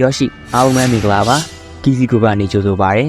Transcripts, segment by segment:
ယောရှိအားလုံးပဲမင်္ဂလာပါကီစီဂရုပကနေကြိုဆိုပါရစေ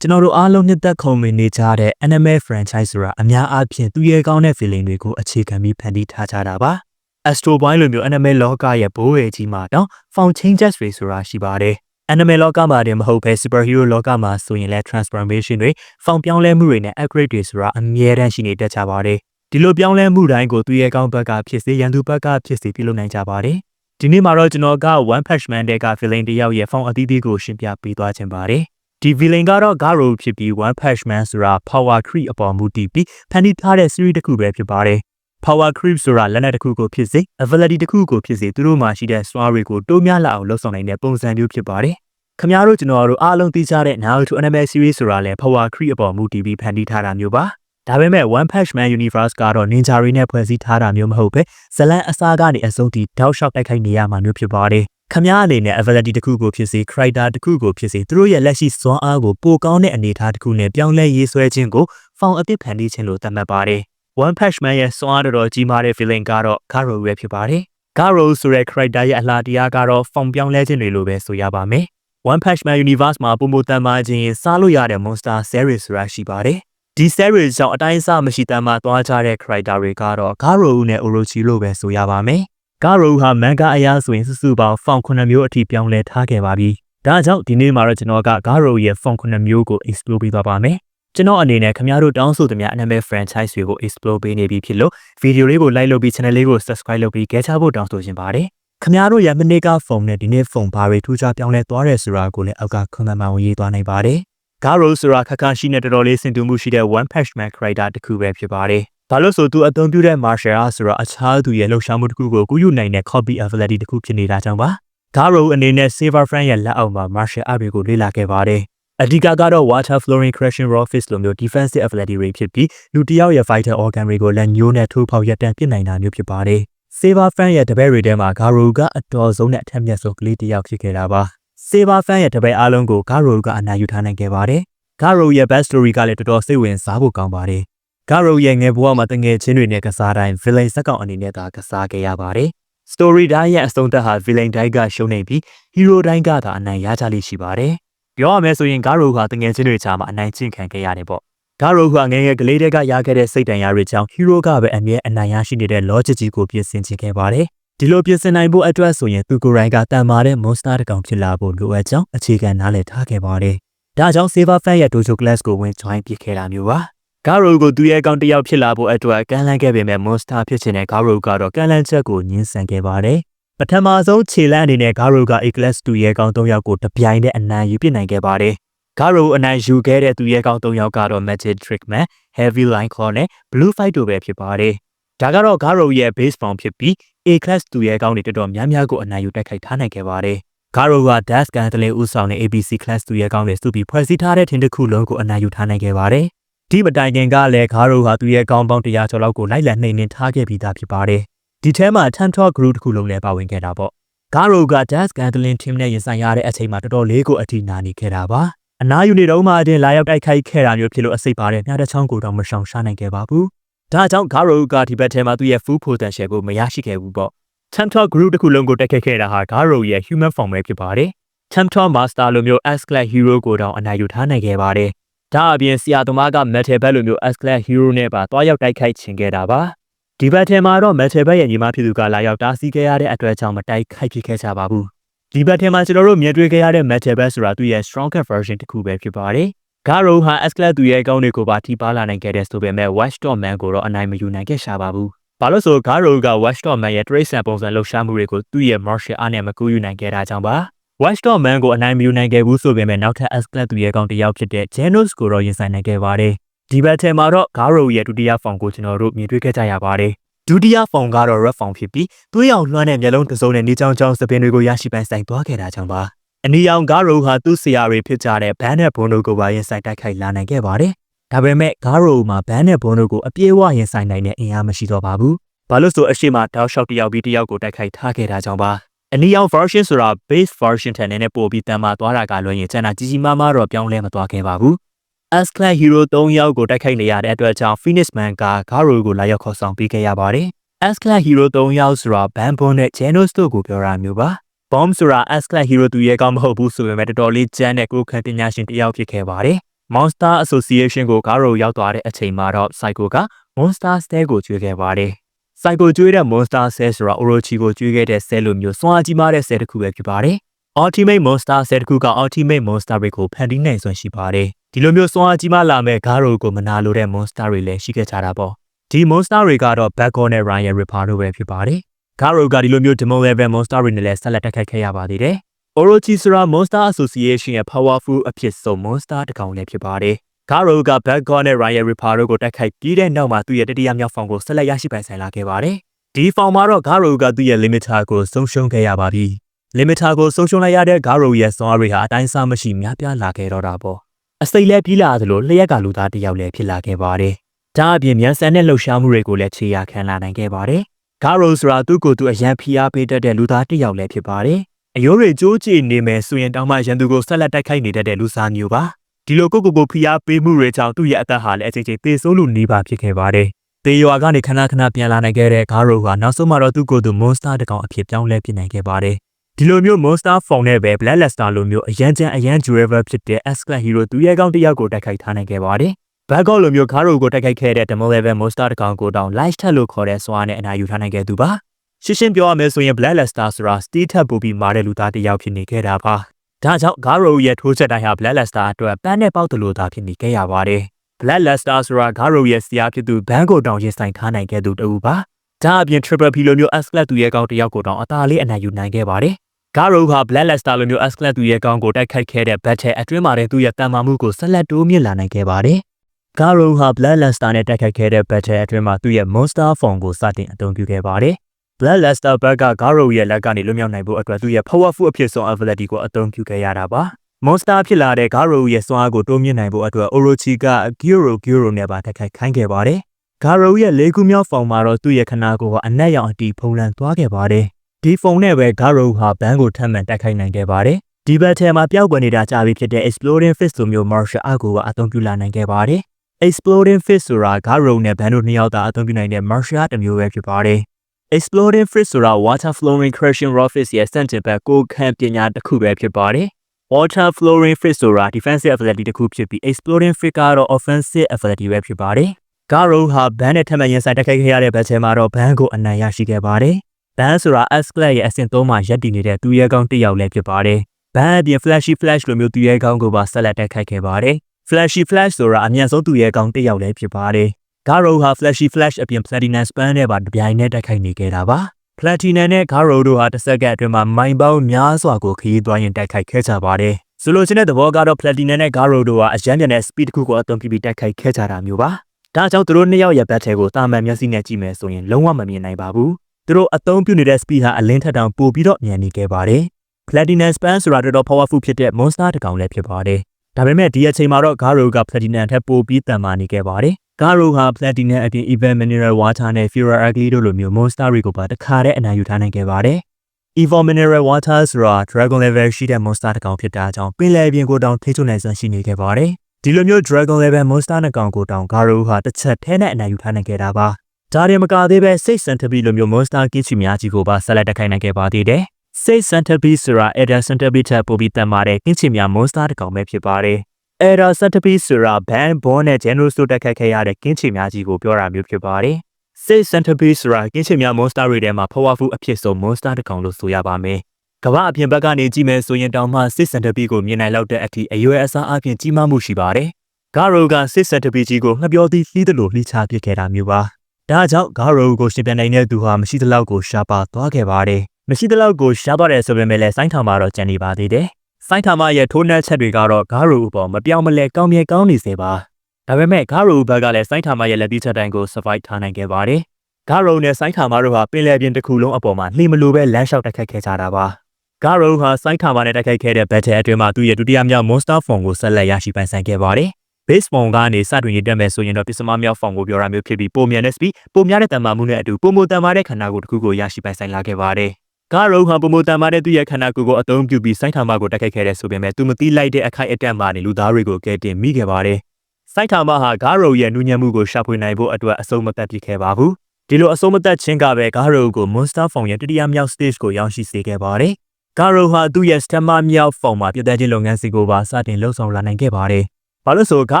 ကျွန်တော်တို့အားလုံးနှစ်သက်ခုံမင်နေကြတဲ့ anime franchise ဆိုတာအများအားဖြင့်သူရဲ့ကောင်းတဲ့ feeling တွေကိုအခြေခံပြီးဖန်တီးထားကြတာပါ။ Astro Boy လိုမျိုး anime လောကရဲ့ဘိုးရည်ကြီးမှာတော့ found changes တွေဆိုတာရှိပါတယ်။ anime လောကမှာတည်းမဟုတ်ဘဲ superhero လောကမှာဆိုရင်လည်း transformation တွေ found ပြောင်းလဲမှုတွေနဲ့ upgrade တွေဆိုတာအမြဲတမ်းရှိနေတတ်ကြပါတယ်။ဒီလိုပြောင်းလဲမှုတိုင်းကိုသူရဲ့ကောင်းဘက်ကဖြစ်စေရန်သူဘက်ကဖြစ်စေပြုလုပ်နိုင်ကြပါတယ်။ ဒီနေ့မှာတော့ကျွန်တော်က One Punch Man တဲ့က feeling တယောက်ရဲ့ found အသီးသီးကိုရှင်းပြပေးသွားခြင်းပါတယ်။ဒီ villain ကတော့ Garo ဖြစ်ပြီး One Punch Man ဆိုတာ power creep အပေါ်မူတည်ပြီးဖန်တီးထားတဲ့ series တစ်ခုပဲဖြစ်ပါတယ်။ power creep ဆိုတာလက်နက်တစ်ခုကိုဖြစ်စေ ability တစ်ခုကိုဖြစ်စေသူတို့မှာရှိတဲ့စွမ်းတွေကိုတိုးများလာအောင်လှုပ်ဆောင်နိုင်တဲ့ပုံစံမျိုးဖြစ်ပါတယ်။ခင်ဗျားတို့ကျွန်တော်တို့အားလုံးသိကြတဲ့ Naruto anime series ဆိုတာလည်း power creep အပေါ်မူတည်ပြီးဖန်တီးထားတာမျိုးပါ။ ဒါပေမဲ့ One Punch Man Universe ကတော့ ninja တွေနဲ့ဖွဲ့စည်းထားတာမျိုးမဟုတ်ပဲဇလန်အစားကနေအဆုံးထိတောက်လျှောက်တိုက်ခိုက်နေရမှာမျိုးဖြစ်ပါတယ်။ခမားအနေနဲ့ ability တစ်ခုကိုဖြစ်စေ character တစ်ခုကိုဖြစ်စေသူတို့ရဲ့လက်ရှိစွမ်းအားကိုပိုကောင်းတဲ့အနေအထားတစ်ခုနဲ့ပြောင်းလဲရေးဆွဲခြင်းကို found အသစ်ဖန်တီးခြင်းလို့သတ်မှတ်ပါတယ်။ One Punch Man ရဲ့စွမ်းအားတော်တော်ကြီးမားတဲ့ feeling ကတော့ Garo ပဲဖြစ်ပါတယ်။ Garo ဆိုတဲ့ character ရဲ့အလားတရားကတော့ found ပြောင်းလဲခြင်းတွေလို့ပဲဆိုရပါမယ်။ One Punch Man Universe မှာပုံမတန်မာခြင်းစားလို့ရတဲ့ monster series ဆိုတာရှိပါတယ်။ ဒီ series ကြောင့်အတိုင်းအဆမရှိတမ်းမှသွားကြတဲ့ character တွေကတော့ Garo နဲ့ Orochi လို့ပဲဆိုရပါမယ်။ Garo ဟာ manga အရာဆိုရင်စုစုပေါင်း found 9မျိုးအထိပြောင်းလဲထားခဲ့ပါပြီ။ဒါကြောင့်ဒီနေ့မှာတော့ကျွန်တော်က Garo ရဲ့ found 9မျိုးကို explore ပေးသွားပါမယ်။ကျွန်တော်အနေနဲ့ခင်ဗျားတို့တောင်းဆိုသမျှ anime franchise တွေကို explore ပေးနေပြီဖြစ်လို့ video လေးကို like လုပ်ပြီး channel လေးကို subscribe လုပ်ပြီးကြချဖို့တောင်းဆိုချင်ပါတယ်။ခင်ဗျားတို့ရဲ့မနေ့ကဖုန်းနဲ့ဒီနေ့ဖုန်းဘာတွေထူးခြားပြောင်းလဲသွားတယ်ဆိုတာကိုလည်းအောက်က comment မှာရေးသွားနိုင်ပါတယ်။ Garo ဆိုတာခက်ခါရှိနေတော်တော်လေးစင်တူမှုရှိတဲ့ One Punch Man character တစ်ခုပဲဖြစ်ပါတယ်။ဘာလို့ဆိုသူအသုံးပြုတဲ့ martial art ဆိုတာအခြားသူရဲ့လှုပ်ရှားမှုတစ်ခုကိုကူးယူနိုင်တဲ့ copy ability တစ်ခုဖြစ်နေတာကြောင့်ပါ။ Garo အနေနဲ့ Saber Friend ရဲ့လက်အောက်မှာ martial art တွေကိုလေ့လာခဲ့ပါတယ်။အဓိကကတော့ water flowing crashing raw fist လိုမျိုး defensive ability တွေဖြစ်ပြီးလူတစ်ယောက်ရဲ့ vital organ တွေကိုလက်ညှိုးနဲ့ထိုးဖောက်ရပ်တန့်ပစ်နိုင်တာမျိုးဖြစ်ပါတယ်။ Saber Friend ရဲ့တပည့်တွေထဲမှာ Garo ကအတော်ဆုံးနဲ့အထက်မြတ်ဆုံးကလေးတစ်ယောက်ဖြစ်ခဲ့တာပါ။ Saber Friend ရဲ့တပည့်အားလုံးကို Garo ကအနိုင်ယူထားနိုင်ခဲ့ပါတယ်။ Garo ရဲ့ back story ကလည်းတော်တော်စိတ်ဝင်စားဖို့ကောင်းပါတယ်။ Garo ရဲ့ငယ်ဘဝမှာတငယ်ချင်းတွေနဲ့ကစားတိုင်း villain ဇက်ကောင်အနေနဲ့သာကစားခဲ့ရပါတယ်။ story တိုင်းရဲ့အဆုံးသတ်ဟာ villain တိုင်းကရှုံးနေပြီး hero တိုင်းကသာအနိုင်ရကြလိမ့်ရှိပါတယ်။ပြောရမယ်ဆိုရင် Garo ဟာတငယ်ချင်းတွေချာမှာအနိုင်ကျင့်ခံခဲ့ရတယ်ပေါ့။ Garo ဟာငယ်ငယ်ကလေးတည်းကရခဲ့တဲ့စိတ်တန်ရာတွေကြောင့် hero ကပဲအမြဲအနိုင်ရရှိနေတဲ့ logic ကြီးကိုပြင်ဆင်ခြင်းခဲ့ပါတယ်။ ဒီလိုပြင်ဆင်နိုင်ဖို့အတွက်ဆိုရင်သူကိုယ်တိုင်ကတန်မာတဲ့ monster တစ်ကောင်ဖြစ်လာဖို့လိုအပ်ကြောင်းအခြေခံနားလည်ထားခဲ့ပါတယ်။ဒါကြောင့် Saber Fan ရဲ့ Dojo Class ကိုဝင် join ပြခဲ့တာမျိုးပါ။ Garo ကိုသူရဲ့အကောင့်တစ်ယောက်ဖြစ်လာဖို့အတွက်ကမ်းလှမ်းခဲ့ပေမဲ့ monster ဖြစ်ချင်တဲ့ Garo ကတော့ကမ်းလှမ်းချက်ကိုညှင်းဆန်ခဲ့ပါတယ်။ပထမဆုံးခြေလန့်အနေနဲ့ Garo က A-Class 2ရဲ့အကောင့်၃ယောက်ကိုတပြိုင်တည်းအနိုင်ယူပစ်နိုင်ခဲ့ပါတယ်။ Garo အနိုင်ယူခဲ့တဲ့သူရဲ့အကောင့်၃ယောက်ကတော့ Magic Trickman, Heavy Line Claw နဲ့ Blue Fight တို့ပဲဖြစ်ပါတယ်။ဒါကတော့ Garo ရဲ့ base form ဖြစ်ပြီး A-Class 2ရဲ့အကောင့်တွေတော်တော်များများကိုအနိုင်ယူတိုက်ခိုက်ထားနိုင်ခဲ့ပါတယ်။ Garo က Dash Gun တလင်းဦးဆောင်တဲ့ ABC Class 2ရဲ့အကောင့်တွေစုပြီးဖွဲ့စည်းထားတဲ့ထင်တစ်ခုလုံးကိုအနိုင်ယူထားနိုင်ခဲ့ပါတယ်။ဒီမတိုင်ခင်ကလည်း Garo ဟာသူရဲ့အကောင့်ပေါင်း100ကျော်လောက်ကိုလိုက်လံနှိမ်နင်းထားခဲ့ပြီးသားဖြစ်ပါတယ်။ဒီထဲမှာ Time Talk Group တစ်ခုလုံးလည်းပါဝင်ခဲ့တာပေါ့။ Garo က Dash Gun တလင်း team နဲ့ရင်ဆိုင်ရတဲ့အချိန်မှာတော်တော်လေးကိုအထီးနာနေခဲ့တာပါ။အနားယူနေတော့မှအတင်းလာရောက်တိုက်ခိုက်ခဲ့တာမျိုးဖြစ်လို့အစိပ်ပါတဲ့မြားတစ်ချောင်းကိုတော့မရှောင်ရှားနိုင်ခဲ့ပါဘူး။ ဒါကြောင့် Garo ကဒီဘက်ထဲမှာသူ့ရဲ့ full potential ကိုမရရှိခဲ့ဘူးပေါ့။ Champion Group တစ်ခုလုံးကိုတက်ခဲ့ခဲ့တာဟာ Garo ရဲ့ human form ပဲဖြစ်ပါတယ်။ Champion Master လိုမျိုး S-Class Hero ကိုတောင်အနိုင်ယူထားနိုင်ခဲ့ပါတယ်။ဒါအပြင်ဆရာသမားက Metal Belt လိုမျိုး S-Class Hero နဲ့ပါတွားရောက်တိုက်ခိုက်ချင်ခဲ့တာပါ။ဒီဘက်ထဲမှာတော့ Metal Belt ရဲ့ညီမဖြစ်သူကလာရောက်တားဆီးခဲ့ရတဲ့အတွက်ကြောင့်မတိုက်ခိုက်ဖြစ်ခဲ့ကြပါဘူး။ဒီဘက်ထဲမှာကျွန်တော်တို့မြင်တွေ့ခဲ့ရတဲ့ Metal Belt ဆိုတာသူ့ရဲ့ stronger version တစ်ခုပဲဖြစ်ပါတယ်။ Garo ဟာ S-Class သူရဲ့အကောင့်တွေကိုပါထိပါလာနိုင်ခဲ့တဲ့ဆိုပေမဲ့ Watchdog Man ကိုတော့အနိုင်မယူနိုင်ခဲ့ရှာပါဘူး။ဘာလို့ဆို Garo က Watchdog Man ရဲ့ trace ပုံစံလှုပ်ရှားမှုတွေကိုသူ့ရဲ့ martial art နဲ့မကူးယူနိုင်ခဲ့တာကြောင့်ပါ။ Watchdog Man ကိုအနိုင်မယူနိုင်ခဲ့ဘူးဆိုပေမဲ့နောက်ထပ် S-Class သူရဲ့အကောင့်တစ်ယောက်ဖြစ်တဲ့ Genos ကိုတော့ရင်ဆိုင်နိုင်ခဲ့ပါတယ်။ဒီဘက်ထဲမှာတော့ Garo ရဲ့ဒုတိယ form ကိုကျွန်တော်တို့မြင်တွေ့ခဲ့ကြရပါတယ်။ဒုတိယ form ကတော့ Red form ဖြစ်ပြီးသွေးရောင်လွှမ်းတဲ့မျက်လုံးတစ်စုံနဲ့နေချောင်းချောင်းစပင်တွေကိုရရှိပိုင်ဆိုင်သွားခဲ့တာကြောင့်ပါ။ အနီရောင် Garo ဟာသူ့ဆရာတွေဖြစ်ကြတဲ့ Ban နဲ့ Bono ကိုပါရင်ဆိုင်တိုက်ခိုက်လာနိုင်ခဲ့ပါတယ်။ဒါပေမဲ့ Garo မှာ Ban နဲ့ Bono ကိုအပြေးအဝရင်ဆိုင်နိုင်တဲ့အင်အားမရှိတော့ပါဘူး။ဘာလို့ဆိုအရှိမတောက်လျှောက်တစ်ယောက်ပြီးတစ်ယောက်ကိုတိုက်ခိုက်ထားခဲ့တာကြောင့်ပါ။အနီရောင် version ဆိုတာ base version ထက်နည်းနည်းပိုပြီးတန်မာသွားတာကလွှဲရင်ကျန်တာကြီးကြီးမားမားတော့ပြောင်းလဲမသွားခဲ့ပါဘူး။ S-Class Hero 3ယောက်ကိုတိုက်ခိုက်နေရတဲ့အတွက်ကြောင့် Phoenix Man က Garo ကိုလာရောက်ခေါ်ဆောင်ပေးခဲ့ရပါတယ်။ S-Class Hero 3ယောက်ဆိုတာ Ban Bon နဲ့ Genos တို့ကိုပြောတာမျိုးပါ Bomb ဆိုတာ S Class Hero သူရဲ့ကောင်းမဟုတ်ဘူးဆိုပေမဲ့တော်တော်လေးကျန်းတဲ့ကိုယ်ခံပညာရှင်တစ်ယောက်ဖြစ်ခဲ့ပါတယ်။ Monster Association ကိုကားရိုရောက်သွားတဲ့အချိန်မှာတော့ Psycho က Monster Cell ကိုကျွေးခဲ့ပါတယ်။ Psycho ကျွေးတဲ့ Monster Cell ဆိုတာ Orochi ကိုကျွေးခဲ့တဲ့ Cell လိုမျိုးစွမ်းအားကြီးမားတဲ့ Cell တစ်ခုပဲဖြစ်ပါတယ်။ Ultimate Monster Cell တစ်ခုက Ultimate Monster တွေကိုဖန်တီးနိုင်စွမ်းရှိပါတယ်။ဒီလိုမျိုးစွမ်းအားကြီးမားလာမဲ့ကားရိုကိုမနာလိုတဲ့ Monster တွေလည်းရှိခဲ့ကြတာပေါ့။ဒီ Monster တွေကတော့ Batgirl နဲ့ Ryan Ripper တို့ပဲဖြစ်ပါတယ်။ ကားရိုကဒီလိုမျိုး Demon Level Monster တွေနဲ့လည်းဆက်လက်တက်ခတ်ခဲ့ရပါသေးတယ်။ Orochi ဆိုတာ Monster Association ရဲ့ powerful အဖြစ်ဆုံး Monster တစ်ကောင်လည်းဖြစ်ပါတယ်။ကားရိုက Batgirl နဲ့ Ryan Ripper တို့ကိုတိုက်ခိုက်ပြီးတဲ့နောက်မှာသူ့ရဲ့တတိယမြောက်ဖောင်ကိုဆက်လက်ရရှိပိုင်ဆိုင်လာခဲ့ပါတယ်။ဒီဖောင်မှာတော့ကားရိုကသူ့ရဲ့ limiter ကိုဆုံးရှုံးခဲ့ရပါပြီ။ limiter ကိုဆုံးရှုံးလိုက်ရတဲ့ကားရိုရဲ့စွမ်းအားတွေဟာအတိုင်းအဆမရှိများပြားလာခဲ့တော့တာပေါ့။အစိမ့်လဲပြီးလာသလိုလျှက်ကလူသားတစ်ယောက်လည်းဖြစ်လာခဲ့ပါတယ်။ဒါအပြင်မြန်ဆန်တဲ့လှုပ်ရှားမှုတွေကိုလည်းခြေရာခံလာနိုင်ခဲ့ပါတယ်။ ကားရိုဆိုတာသူ့ကိုယ်သူအရန်ဖိအားပေးတတ်တဲ့လူသားတစ်ယောက်လည်းဖြစ်ပါတယ်။အယိုးတွေကြိုးကြည့်နေမယ်ဆိုရင်တောင်မှရန်သူကိုဆက်လက်တိုက်ခိုက်နေတတ်တဲ့လူစားမျိုးပါ။ဒီလိုကိုကိုကိုဖိအားပေးမှုတွေကြောင့်သူ့ရဲ့အသက်ဟာလည်းအချိန်ချင်းသေဆုံးလို့နေပါဖြစ်ခဲ့ပါတယ်။တေရွာကနေခဏခဏပြန်လာနိုင်ခဲ့တဲ့ကားရိုကနောက်ဆုံးမှာတော့သူ့ကိုယ်သူ monster တစ်ကောင်အဖြစ်ပြောင်းလဲပြနိုင်ခဲ့ပါတယ်။ဒီလိုမျိုး monster form နဲ့ပဲ Black Luster လိုမျိုးအရန်ချမ်းအရန် durable ဖြစ်တဲ့ S-Class hero သူရဲ့ကောင်တစ်ယောက်ကိုတိုက်ခိုက်ထားနိုင်ခဲ့ပါတယ်။ Batgirl လိုမျိုးကားရိုကိုတိုက်ခိုက်ခဲ့တဲ့ Demon Level monster တစ်ကောင်ကိုတောင် Light ထက်လို့ခေါ်တဲ့စွာနဲ့အနာယူထားနိုင်ခဲ့သူပါ။ရှင်းရှင်းပြောရမယ်ဆိုရင် Black Luster ဆိုတာ Steel ထက်ပိုပြီးမာတဲ့လူသားတစ်ယောက်ဖြစ်နေခဲ့တာပါ။ဒါကြောင့် Garo ရဲ့ထိုးချက်တိုင်းဟာ Black Luster အတွက်ပန်းနဲ့ပေါက်တလို့သာဖြစ်နေခဲ့ရပါတယ်။ Black Luster ဆိုတာ Garo ရဲ့ဆရာဖြစ်သူဘန်ကိုတောင်ရင်ဆိုင်ထားနိုင်ခဲ့သူတူပါ။ဒါအပြင် Triple P လိုမျိုး S-Class သူရဲ့ကောင်တစ်ယောက်ကိုတောင်အသာလေးအနိုင်ယူနိုင်ခဲ့ပါတယ်။ Garo ဟာ Black Luster လိုမျိုး S-Class သူရဲ့ကောင်ကိုတိုက်ခိုက်ခဲ့တဲ့ Battle အတွင်းမှာတဲ့သူ့ရဲ့တန်မာမှုကိုဆက်လက်တိုးမြင့်လာနိုင်ခဲ့ပါတယ်။ Garo ဟာ Black Luster နဲ့တိုက်ခိုက်ခဲ့တဲ့ Battle အတွင်းမှာသူ့ရဲ့ Monster Form ကိုစတင်အသုံးပြုခဲ့ပါတယ်။ Black Luster ဘက်က Garo ရဲ့လက်ကနေလွတ်မြောက်နိုင်ဖို့အတွက်သူ့ရဲ့ powerful အဖြစ်ဆုံး ability ကိုအသုံးပြုခဲ့ရတာပါ။ Monster ဖြစ်လာတဲ့ Garo ရဲ့စွမ်းအားကိုတိုးမြင့်နိုင်ဖို့အတွက် Orochi က Gyuro Gyuro နဲ့ပါတိုက်ခိုက်ခိုင်းခဲ့ပါတယ်။ Garo ရဲ့လေးခုမြောက်ဖောင်မှာတော့သူ့ရဲ့ခနာကိုကအနက်ရောင်အတီဖုံးလန်းသွားခဲ့ပါတယ်။ဒီဖုံနဲ့ပဲ Garo ဟာဘန်းကိုထပ်မံတိုက်ခိုက်နိုင်ခဲ့ပါတယ်။ဒီဘက်ထဲမှာပျောက်ကွယ်နေတာကြာပြီဖြစ်တဲ့ Exploding Fist လိုမျိုး martial art ကိုအသုံးပြုလာနိုင်ခဲ့ပါတယ်။ Exploding Fist ဆိုတာ Garo နဲ့ဘန်းတို့နှစ်ယောက်သာအသုံးပြုနိုင်တဲ့ martial art တစ်မျိုးပဲဖြစ်ပါတယ်။ Exploding Fist ဆိုတာ Water Flowing Crushing Raw Fist ရဲ့စန့်ကျင်ဘက်ကိုခံပညာတစ်ခုပဲဖြစ်ပါတယ်။ Water Flowing Fist ဆိုတာ defensive ability တစ်ခုဖြစ်ပြီး Exploding Fist ကတော့ offensive ability ပဲဖြစ်ပါတယ်။ Garo ဟာဘန်းနဲ့ထပ်မံရင်ဆိုင်တိုက်ခိုက်ခဲ့ရတဲ့ဘက်ထဲမှာတော့ဘန်းကိုအနိုင်ရရှိခဲ့ပါတယ်။ဘန်းဆိုတာ S-Class ရဲ့အဆင့်3မှာရပ်တည်နေတဲ့သူရဲကောင်းတစ်ယောက်လည်းဖြစ်ပါတယ်။ဘန်းအပြင် Flashy Flash လိုမျိုးသူရဲကောင်းကိုပါဆက်လက်တိုက်ခိုက်ခဲ့ပါတယ်။ Flashy Flash ဆိုတာအမြန်ဆုံးသူရဲကောင်းတစ်ယောက်လည်းဖြစ်ပါတယ်။ Garo ဟာ Flashy Flash အပြင် Platinum Span နဲ့ပါတပြိုင်နက်တိုက်ခိုက်နေခဲ့တာပါ။ Platinum နဲ့ Garo တို့ဟာတစ်စက္ကန့်အတွင်းမှာမိုင်ပေါင်းများစွာကိုခရီးသွားရင်တိုက်ခိုက်ခဲ့ကြပါတယ်။ဆိုလိုချင်တဲ့သဘောကတော့ Platinum နဲ့ Garo တို့ဟာအရန်ပြန်တဲ့ speed တစ်ခုကိုအသုံးပြုပြီးတိုက်ခိုက်ခဲ့ကြတာမျိုးပါ။ဒါကြောင့်သူတို့နှစ်ယောက်ရဲ့ battle ကိုတာမန်မျက်စိနဲ့ကြည့်မယ်ဆိုရင်လုံးဝမမြင်နိုင်ပါဘူး။သူတို့အသုံးပြုနေတဲ့ speed ဟာအလင်းထက်တောင်ပိုပြီးတော့မြန်နေခဲ့ပါတယ်။ Platinum Span ဆိုတာတော်တော် powerful ဖြစ်တဲ့ monster တစ်ကောင်လည်းဖြစ်ပါတယ်။ ဒါပေမဲ့ဒီအချိန်မှာတော့ Garo က Platinum ထက်ပိုပြီးတန်မာနေခဲ့ပါတယ်။ Garo ဟာ Platinum အပြင် Evil Mineral Water နဲ့ Fira Ugly တို့လိုမျိုး monster တွေကိုပါတခါတည်းအနိုင်ယူထားနိုင်ခဲ့ပါတယ်။ Evil Mineral Water ဆိုတာ Dragon Level ရှိတဲ့ monster တစ်ကောင်ဖြစ်တာကြောင့်ပင်လယ်ပြင်ကိုတောင်ထိချုံနိုင်စွမ်းရှိနေခဲ့ပါတယ်။ဒီလိုမျိုး Dragon Level monster နှစ်ကောင်ကိုတောင် Garo ဟာတစ်ချက်ထဲနဲ့အနိုင်ယူထားနိုင်ခဲ့တာပါ။ဒါရင်မကသေးပဲစိတ် centipede လိုမျိုး monster ကင်းချီများကြီးကိုပါဆက်လက်တိုက်ခိုက်နိုင်ခဲ့ပါသေးတယ်။ စိတ် centipede ဆိုတာ Eder centipede ထက်ပိုပြီးတန်မာတဲ့ကင်းချီများ monster တစ်ကောင်ပဲဖြစ်ပါတယ်။ Eder centipede ဆိုတာ Ban Bond နဲ့ Genos တို့တိုက်ခိုက်ခဲ့ရတဲ့ကင်းချီများကြီးကိုပြောတာမျိုးဖြစ်ပါတယ်။ Six Centipede ဆိုတာကင်းချင်များ monster တွေထဲမှာ powerful အဖြစ်ဆုံး monster တစ်ကောင်လို့ဆိုရပါမယ်။ကမ္ဘာအပြင်ဘက်ကနေကြည့်မယ်ဆိုရင်တောင်မှ Six Centipede ကိုမြင်နိုင်လောက်တဲ့အထိအရွယ်အစားအပြင်ကြီးမားမှုရှိပါတယ်။ Garo က Six Centipede ကြီးကိုငှက်ပျောသီးလှီးသလိုလှီးချပစ်ခဲ့တာမျိုးပါ။ဒါကြောင့် Garo ကိုရှင်ပြန်နိုင်တဲ့သူဟာမရှိသလောက်ကိုရှားပါသွားခဲ့ပါတယ်။ မရှိသလောက်ကိုရှားသွားတယ်ဆိုပေမဲ့လည်းစိုင်းထောင်မှာတော့ကြံနေပါသေးတယ်။စိုင်းထောင်မရဲ့ထိုးနှက်ချက်တွေကတော့ Garo အပေါ်မပြောင်းမလဲကောင်းမြဲကောင်းနေစေပါ။ဒါပေမဲ့ Garo ဘက်ကလည်းစိုင်းထောင်မရဲ့လက်ပြီးချက်တိုင်းကို survive ထားနိုင်ခဲ့ပါတယ်။ Garo နဲ့စိုင်းထာမာတို့ဟာပင်လယ်ပြင်တစ်ခုလုံးအပေါ်မှာနှီးမလိုပဲလမ်းလျှောက်တိုက်ခိုက်ခဲ့ကြတာပါ။ Garo ဟာစိုင်းထာမာနဲ့တိုက်ခိုက်ခဲ့တဲ့ battle အတွင်းမှာသူ့ရဲ့ဒုတိယမြောက် monster form ကိုဆက်လက်ရရှိပိုင်ဆိုင်ခဲ့ပါတယ်။ base form ကနေစတွင်ရတက်မယ်ဆိုရင်တော့ပစ္စမမြောက် form ကိုပြောတာမျိုးဖြစ်ပြီးပုံမြန်တဲ့ speed ပုံများတဲ့တန်မာမှုနဲ့အတူပုံမတန်မာတဲ့ခန္ဓာကိုယ်တစ်ခုကိုရရှိပိုင်ဆိုင်လာခဲ့ပါတယ်။ Garo ဟာပုံမတန်မာတဲ့သူ့ရဲ့ခန္ဓာကိုယ်ကိုအသုံးပြုပြီးစိုင်းထာမာကိုတိုက်ခိုက်ခဲ့တဲ့ဆိုပေမဲ့သူမသိလိုက်တဲ့အခိုက်အတန့်မှာနေလူသားတွေကိုကယ်တင်မိခဲ့ပါတယ်။စိုက်ထာမဟာ Garo ရဲ့နူးညံ့မှုကိုရှာဖွေနိုင်ဖို့အတွက်အဆုံးမသက်ဖြစ်ခဲ့ပါဘူး။ဒီလိုအဆုံးမသက်ခြင်းကပဲ Garo ကို Monster Form ရဲ့တတိယမြောက် stage ကိုရောက်ရှိစေခဲ့ပါတယ်ဂါရိုဟာသူ့ရဲ့စတမမြောက်ဖုန်းမှာပြည်သက်ချင်းလုပ်ငန်းစီကိုပါစတင်လှုပ်ဆောင်လာနိုင်ခဲ့ပါတယ်။ဘာလို့ဆိုဂါ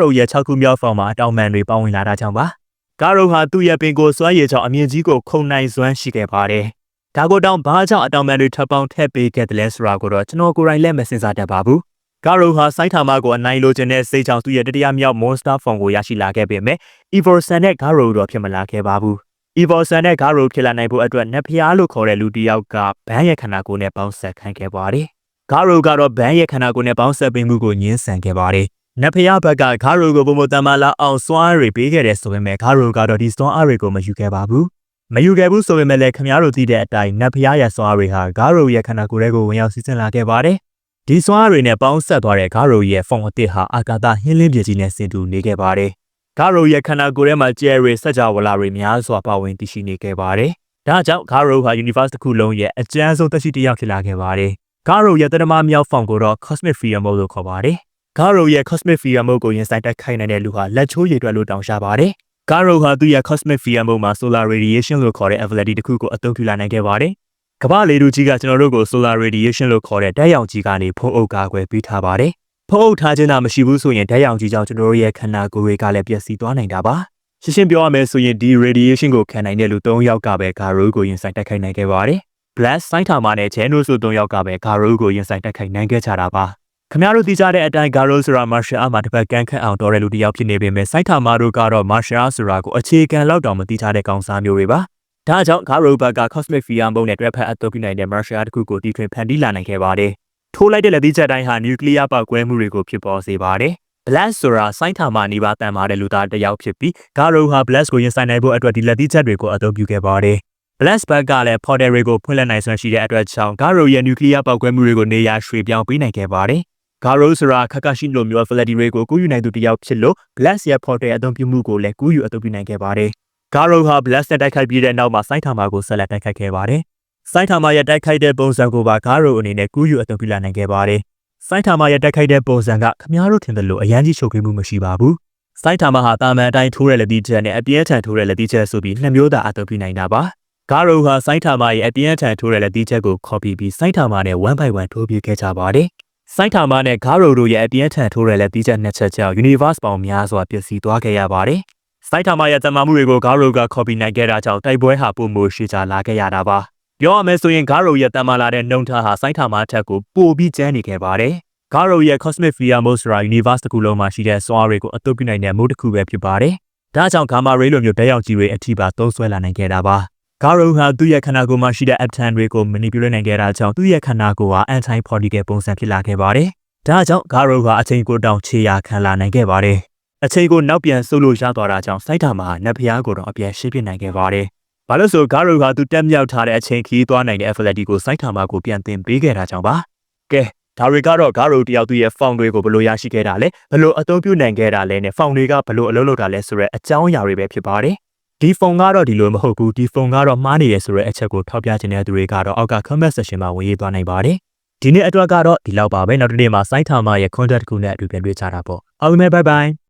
ရိုရဲ့6ခုမြောက်ဖုန်းမှာအတောင်ပန်တွေပါဝင်လာတာကြောင့်ပါ။ဂါရိုဟာသူ့ရဲ့ပင်ကိုစွမ်းရည်ကြောင့်အမြင့်ကြီးကိုခုံနိုင်စွမ်းရှိခဲ့ပါတယ်။ ဒါကိုတောင်ဘာကြောင့်အတောင်ပန်တွေထပ်ပေါင်းထည့်ပေးခဲ့တယ်လဲဆိုတာကိုတော့ကျွန်တော်ကိုယ်တိုင်လည်းမစင်စားတတ်ပါဘူး။ဂါရိုဟာစိုင်းထာမကိုအနိုင်လိုချင်တဲ့စိတ်ကြောင့်သူ့ရဲ့တတိယမြောက် Monster Phone ကိုရရှိလာခဲ့ပေမဲ့ Evolution နဲ့ဂါရိုတော့ဖြစ်မလာခဲ့ပါဘူး။ Evolution နဲ့ဂါရိုဖြစ်လာနိုင်ဖို့အတွက်နတ်ဖျားလို့ခေါ်တဲ့လူတစ်ယောက်ကဘန်းရဲ့ခန္ဓာကိုယ်နဲ့ပေါင်းဆက်ခံခဲ့ပါတယ်။ဂါရိုကတော့ဘန်းရဲ့ခန္ဓာကိုယ်နဲ့ပေါင်းဆက်ပေးမှုကိုညှင်းဆန်ခဲ့ပါတယ်။နတ်ဖျားဘက်ကဂါရိုကိုပုံမတန်မာလာအောင်စွမ်းရီပေးခဲ့တဲ့ဆိုပေမဲ့ဂါရိုကတော့ဒီစွမ်းအားတွေကိုမယူခဲ့ပါဘူး။ မယူခဲ့ဘူးဆိုပေမဲ့လည်းခင်ဗျားတို့သိတဲ့အတိုင်းနတ်ဖျားရဲ့စွမ်းအားတွေဟာဂါရိုရဲ့ခန္ဓာကိုယ်တွေကိုဝင်ရောက်စီးဆင်းလာခဲ့ပါတယ်။ဒီစွမ်းအားတွေနဲ့ပေါင်းဆက်သွားတဲ့ဂါရိုရဲ့ဖုန်အစ်စ်ဟာအာကာသဟင်းလင်းပြည်ကြီးနဲ့ဆင်တူနေခဲ့ပါတယ်။ဂါရိုရဲ့ခန္ဓာကိုယ်ထဲမှာကျယ်ရီစัจ java လာတွေများစွာပါဝင်တည်ရှိနေခဲ့ပါတယ်။ဒါကြောင့်ဂါရိုဟာ universe တစ်ခုလုံးရဲ့အကျဉ်းဆုံးသက်ရှိတစ်ယောက်ဖြစ်လာခဲ့ပါတယ်။ဂါရိုရဲ့တရမမြောက်ဖုန်ကိုတော့ cosmic fear mode လို့ခေါ်ပါတယ်။ဂါရိုရဲ့ cosmic fear mode ကိုရင်ဆိုင်တက်ခိုင်းနိုင်တဲ့လူဟာလက်ချိုးရည်တွက်လို့တောင်းရှာပါတယ်။ ဂါရိုဟာသူ့ရဲ့ cosmic fear mode မှာ solar radiation လို့ခေါ်တဲ့ ability တစ်ခုကိုအသုံးပြုလာနိုင်ခဲ့ပါတယ်။ကမ္ဘာလေထုကြီးကကျွန်တော်တို့ကို solar radiation လို့ခေါ်တဲ့ဓာတ်ရောင်ကြီးကနေဖုံးအုပ်ကာကွယ်ပေးထားပါတယ်။ဖုံးအုပ်ထားခြင်းသာမရှိဘူးဆိုရင်ဓာတ်ရောင်ကြီးကြောင့်ကျွန်တော်တို့ရဲ့ခန္ဓာကိုယ်တွေကလည်းပျက်စီးသွားနိုင်တာပါ။ရှင်းရှင်းပြောရမယ်ဆိုရင်ဒီ radiation ကိုခံနိုင်တဲ့လူ၃ယောက်ကပဲဂါရိုကိုရင်ဆိုင်တက်ခိုင်းနိုင်ခဲ့ပါတယ်။ Blast စိုင်းထာမာနဲ့ Channel ဆို၃ယောက်ကပဲဂါရိုကိုရင်ဆိုင်တက်ခိုင်းနိုင်ခဲ့ကြတာပါ။ ခင်ဗျားတို့သိကြတဲ့အတိုင်းဂါရိုဆိုတာ martial art မှာတစ်ပတ်ကန်ခန့်အောင်တော်တဲ့လူတစ်ယောက်ဖြစ်နေပေမဲ့စိုင်းထာမာတို့ကတော့ martial art ဆိုတာကိုအခြေခံလောက်တောင်မသိထားတဲ့ကောင်စားမျိုးတွေပါ။ဒါကြောင့်ဂါရိုဘတ်က cosmic fear မုန်းနဲ့တွဲဖက်အသုံးပြုနိုင်တဲ့ martial art တစ်ခုကိုတီထွင်ဖန်တီးလာနိုင်ခဲ့ပါတယ်။ထိုးလိုက်တဲ့လက်သီးချက်တိုင်းဟာ nuclear ပေါက်ကွဲမှုတွေကိုဖြစ်ပေါ်စေပါတယ်။ Blast ဆိုတာစိုင်းထာမာနေပါတန်မာတဲ့လူသားတစ်ယောက်ဖြစ်ပြီးဂါရိုဟာ Blast ကိုရင်ဆိုင်နိုင်ဖို့အတွက်ဒီလက်သီးချက်တွေကိုအသုံးပြုခဲ့ပါတယ်။ Blast Bug ကလည်း portal တွေကိုဖွင့်လှစ်နိုင်စွမ်းရှိတဲ့အတွက်ကြောင့်ဂါရိုရဲ့ nuclear ပေါက်ကွဲမှုတွေကိုနေရာရွှေ့ပြောင်းပေးနိုင်ခဲ့ပါတယ်။ ဂါရိုဆိုတာခက်ခရှိလိုမျိုး Flatty တွေကိုကူးယူနိုင်သူတစ်ယောက်ဖြစ်လို့ Blast ရဲ့ portal အသုံးပြုမှုကိုလည်းကူးယူအသုံးပြုနိုင်ခဲ့ပါတယ်။ဂါရိုဟာ Blast နဲ့တိုက်ခိုက်ပြီးတဲ့နောက်မှာစိုင်းထာမာကိုဆက်လက်တိုက်ခိုက်ခဲ့ပါတယ်။စိုင်းထာမာရဲ့တိုက်ခိုက်တဲ့ပုံစံကိုပါဂါရိုအနေနဲ့ကူးယူအသုံးပြုလာနိုင်ခဲ့ပါတယ်။စိုင်းထာမာရဲ့တိုက်ခိုက်တဲ့ပုံစံကခမားတို့ထင်တယ်လို့အရန်ကြီးချုပ်ခွေးမှုမရှိပါဘူး။စိုင်းထာမာဟာတာမန်အတိုင်းထိုးတဲ့လက်သီးချက်နဲ့အပြင်းထန်ထိုးတဲ့လက်သီးချက်ဆိုပြီးနှစ်မျိုးသာအသုံးပြုနိုင်တာပါ။ဂါရိုဟာစိုင်းထာမာရဲ့အပြင်းထန်ထိုးတဲ့လက်သီးချက်ကို copy ပြီးစိုင်းထာမာနဲ့1 by 1ထိုးပြခဲ့ကြပါတယ်။ စိုင်းထာမာနဲ့ဂါရိုတို့ရဲ့အပြင်းထန်ထိုးတဲ့လက်သီးချက်နှစ်ချက်ကြောင့် universe ပေါင်းများစွာပျက်စီးသွားခဲ့ရပါတယ်။စိုင်းထာမာရဲ့တမန်မှုတွေကိုဂါရိုက copy နိုင်ခဲ့တာကြောင့်တိုက်ပွဲဟာပုံမိုရှိကြလာခဲ့ရတာပါ။ပြောရမယ်ဆိုရင်ဂါရိုရဲ့တမန်လာတဲ့နှုံထားဟာစိုင်းထာမာထက်ကိုပိုပြီးကျန်းနေခဲ့ပါတယ်။ဂါရိုရဲ့ Cosmic Fear Mode ဆိုတာ Universe တစ်ခုလုံးမှာရှိတဲ့ source တွေကိုအသုံးပြုနိုင်တဲ့ mode တစ်ခုပဲဖြစ်ပါတယ်။ဒါကြောင့် Gamma Ray လိုမျိုးဓာတ်ရောင်ကြီးတွေအထိပါသုံးစွဲလာနိုင်ခဲ့တာပါ။ ဂါရိုဟာသူ့ရဲ့ခန္ဓာကိုယ်မှာရှိတဲ့ aptan တွေကို manipulate နိုင်ခဲ့တာကြောင့်သူ့ရဲ့ခန္ဓာကိုယ်ဟာ anti-particle ပုံစံဖြစ်လာခဲ့ပါတယ်။ဒါကြောင့်ဂါရိုဟာအချိန်ကိုတောင်ခြေရာခံလာနိုင်ခဲ့ပါတယ်။အချိန်ကိုနောက်ပြန်ဆုပ်လို့ရသွားတာကြောင့်စိုက်တာမှာနတ်ဖျားကိုတော့အပြန်ရှင်းပြနိုင်ခဲ့ပါတယ်။ဘာလို့ဆိုဂါရိုဟာသူတက်မြောက်ထားတဲ့အချိန်ခီးသွားနိုင်တဲ့ athletic ကိုစိုက်တာမှာကိုပြန်တင်ပေးခဲ့တာကြောင့်ပါ။ကဲဒါတွေကတော့ဂါရိုတယောက်သူရဲ့ found တွေကိုဘယ်လိုရရှိခဲ့တာလဲဘယ်လိုအသုံးပြုနိုင်ခဲ့တာလဲနဲ့ found တွေကဘယ်လိုအလုပ်လုပ်တာလဲဆိုရဲအကြောင်းအရာတွေပဲဖြစ်ပါတယ် ဒီဖုန်းကတော့ဒီလိုမဟုတ်ဘူးဒီဖုန်းကတော့မှားနေရဆိုတဲ့အချက်ကိုထောက်ပြခြင်းတဲ့သူတွေကတော့အောက်က comment section မှာဝင်ရေးသွားနိုင်ပါတယ်ဒီနေ့အတွက်ကတော့ဒီလောက်ပါပဲနောက်တစ်နေ့မှာစိုင်းထာမရဲ့ contact ခုနဲ့အတူပြန်တွေ့ကြတာပေါ့အားလုံးပဲ bye bye